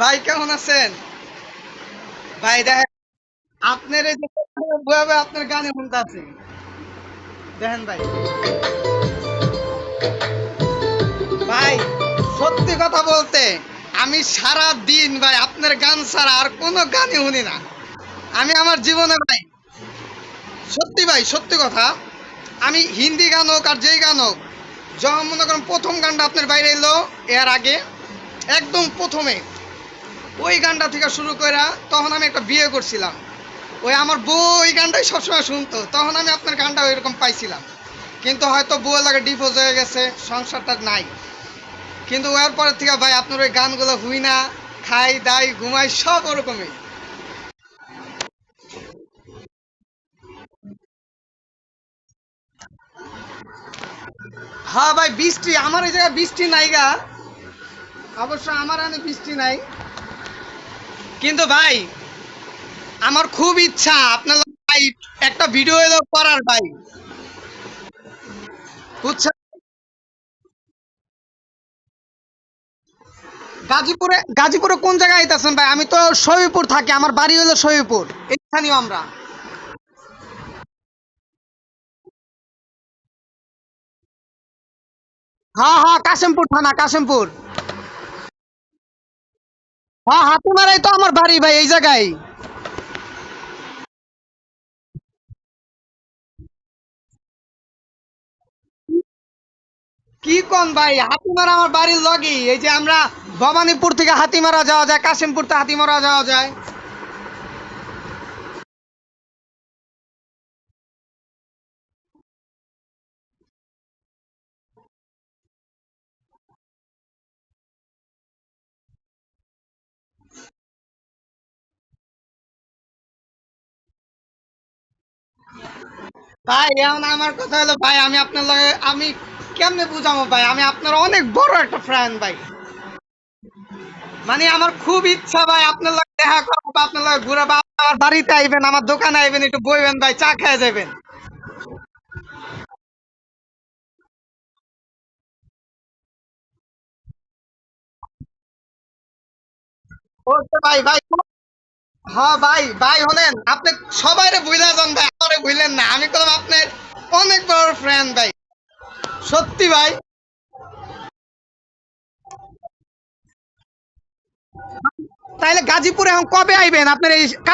ভাই, কেমন আছেন? ভাই, দেখেন, আপনার এই যে আপনার গানে আছে। দেখেন ভাই। ভাই, সত্যি কথা বলতে, আমি সারা দিন ভাই, আপনার গান ছাড়া আর কোনো গানই শুনি না। আমি আমার জীবনে ভাই, সত্যি ভাই, সত্যি কথা, আমি হিন্দি গান হোক আর যেই গান হোক, যখন মনে করেন প্রথম গানটা আপনার বাইরে এলো, এর আগে একদম প্রথমে। ওই গানটা থেকে শুরু করে তখন আমি একটা বিয়ে করছিলাম। ওই আমার বউ ওই গানটাই সবসময় শুনতো। তখন আমি আপনার গানটা ওইরকম পাইছিলাম। কিন্তু হয়তো বউ লাগে ডিভোর্স হয়ে গেছে, সংসারটা নাই। কিন্তু ওর পরের থেকে ভাই আপনার ওই গানগুলো হুই না, খাই, দাই, ঘুমাই, সব ওরকমই। হ্যাঁ ভাই, বৃষ্টি, আমার এই জায়গায় বৃষ্টি নাই গা। অবশ্য আমার এখানে বৃষ্টি নাই। কিন্তু ভাই, আমার খুব ইচ্ছা, আপনার ভাই একটা ভিডিও করার ভাই। বুঝছেন? গাজীপুরে গাজীপুরে কোন জায়গায় আইতাছেন ভাই? আমি তো শহীদপুর থাকি, আমার বাড়ি হলো শহীদপুর এখানেও আমরা। হ্যাঁ হ্যাঁ কাশিমপুর থানা, কাশিমপুর। হ্যাঁ হাতিমারাই তো আমার বাড়ি ভাই, এই জায়গায়। কি কোন ভাই, হাতিমারা আমার বাড়ির লগি এই যে আমরা ভবানীপুর থেকে হাতিমারা যাওয়া যায়, কাশিমপুর থেকে হাতিমারা যাওয়া যায়। ভাই এখন আমার কথা হলো, ভাই, আমি আপনার লগে, আমি কেমনে বুঝাবো ভাই? আমি আপনার অনেক বড় একটা ভাই। মানে আমার খুব ইচ্ছা ভাই, আপনার লগে দেখা করব বা আপনার লগে ঘুরে বা আমার বাড়িতে আইবেন, আমার দোকানে আইবেন, একটু বইবেন ভাই, চা খেয়ে যাবেন ভাই ভাই হ্যাঁ ভাই ভাই, হলেন, আপনি সবাইরে ভুলে যান ভাই আমারে বুঝলেন না, আমি করলাম আপনার অনেক বড় ফ্রেন্ড ভাই। সত্যি ভাই। তাহলে গাজীপুরে এখন কবে আইবেন? আপনার এই